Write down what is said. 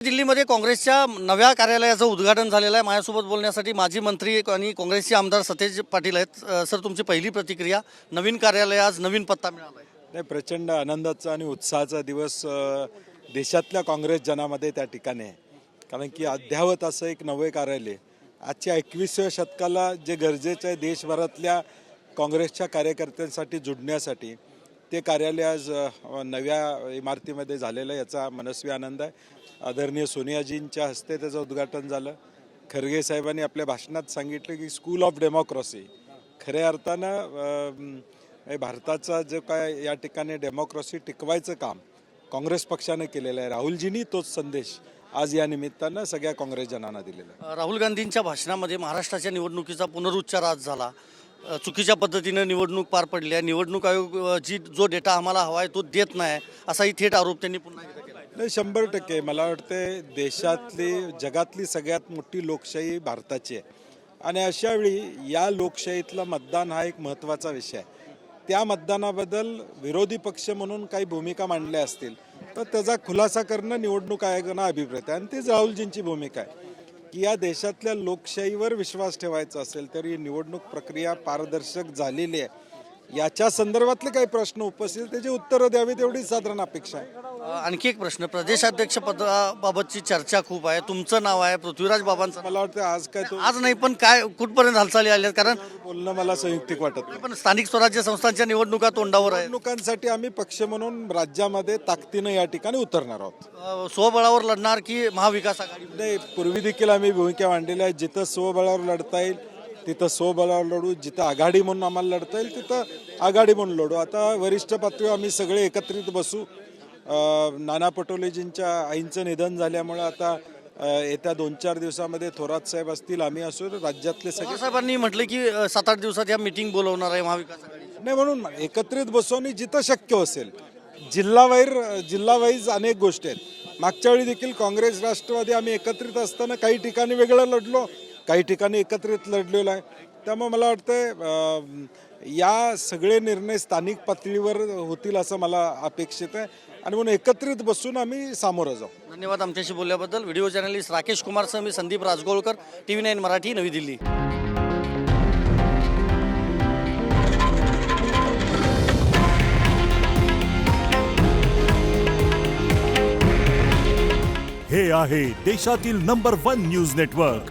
दिल्लीमध्ये काँग्रेसच्या नव्या कार्यालयाचं उद्घाटन झालेलं आहे. माझ्यासोबत बोलण्यासाठी माजी मंत्री आणि काँग्रेसचे आमदार सतेज पाटील आहेत. सर तुमची पहिली प्रतिक्रिया? नवीन कार्यालय आज नवीन पत्ता मिळाला आहे नाही प्रचंड आनंदाचा आणि उत्साहाचा दिवस देशातल्या काँग्रेस जनामध्ये त्या ठिकाणी आहे. कारण की अद्यावत असं एक नवे कार्यालय आजच्या एकविसव्या शतकाला जे गरजेचं आहे देशभरातल्या काँग्रेसच्या कार्यकर्त्यांसाठी जुडण्यासाठी ते कार्यालय आज नव्या इमारतीमध्ये झालेलं आहे याचा मनस्वी आनंद आहे. आदरणीय सोनियाजींच्या हस्ते त्याचं उद्घाटन झालं. खरगे साहेबांनी आपल्या भाषणात सांगितलं की स्कूल ऑफ डेमोक्रॉसी खऱ्या अर्थानं भारताचा जो काय या ठिकाणी डेमोक्रॉसी टिकवायचं काम काँग्रेस पक्षाने केलेलं आहे. राहुलजींनी तोच संदेश आज या निमित्तानं सगळ्या काँग्रेसजनांना दिलेला आहे. राहुल गांधींच्या भाषणामध्ये महाराष्ट्राच्या निवडणुकीचा पुनरुच्चार आज झाला चुकीच्या पद्धतीनं निवडणूक पार पडली आहे. निवडणूक आयोग जी जो डेटा आम्हाला हवा आहे तो देत नाही असाही थेट आरोप त्यांनी पुन्हा केला नाही शंभर टक्के. मला वाटते देशातली जगातली सगळ्यात मोठी लोकशाही भारताची आहे. आणि अशावेळी या लोकशाहीतलं मतदान हा एक महत्त्वाचा विषय आहे. त्या मतदानाबद्दल विरोधी पक्ष म्हणून काही भूमिका मांडल्या असतील तर त्याचा खुलासा करणं निवडणूक आयोगानं अभिप्रेत आहे. आणि तीच राहुलजींची भूमिका आहे. की या देशातल्या लोकशाहीवर विश्वास ठेवायचा असेल तर ही निवडणूक प्रक्रिया पारदर्शक झालेली आहे. याच्या संदर्भातले काही प्रश्न उपस्थित त्याची उत्तरं द्यावीत एवढीच साधारण अपेक्षा आहे. आणखी एक प्रश्न. प्रदेशाध्यक्ष पदाबाबतची चर्चा खूप आहे. तुमचं नाव आहे पृथ्वीराज बाबांचं मला वाटतं आज काय तो आज नाही पण काय कुठपर्यंत हालचाली आल्या कारण बोलणं मला संयुक्तिक वाटत नाही. पण स्थानिक स्वराज्य संस्थांच्या निवडणुका तोंडावर आहेत. निवडणुकांसाठी आम्ही पक्ष म्हणून राज्यामध्ये ताकदीनं या ठिकाणी उतरणार आहोत. अ, स्वबळावर लढणार की महाविकास आघाडी नाही पूर्वी देखील आम्ही भूमिका मांडलेल्या आहेत. जिथं स्वबळावर लढता येईल तिथं स्वबळावर लढू जिथं आघाडी म्हणून आम्हाला लढता येईल तिथं आघाडी म्हणून लढू. आता वरिष्ठ पातळीवर आम्ही सगळे एकत्रित बसू. नाना पटोलेजींच्या आईंचं निधन झाल्यामुळं आता येत्या दोन चार दिवसामध्ये थोरात साहेब असतील आम्ही असू राज्यातले सगळे साहेबांनी म्हटलं की सात आठ दिवसात या मिटिंग बोलवणार आहे महाविकास नाही म्हणून एकत्रित बसू आणि जिथं शक्य असेल. जिल्हावाईर जिल्हावाईज अनेक गोष्टी आहेत. मागच्या वेळी देखील काँग्रेस राष्ट्रवादी आम्ही एकत्रित असताना काही ठिकाणी वेगळं लढलो. काही ठिकाणी एकत्रित लढलेलो आहे. त्यामुळे मला वाटतं या सगळे निर्णय स्थानिक पातळीवर होतील असं मला अपेक्षित आहे. आणि म्हणून एकत्रित बसून आम्ही सामोरं जाऊ. धन्यवाद आमच्याशी बोलल्याबद्दल. व्हिडिओ जर्नलिस्ट राकेश कुमारसह मी Sandeep Rajgolkar. T V nine Marathi नवी दिल्ली. हे आहे देशातील नंबर वन न्यूज नेटवर्क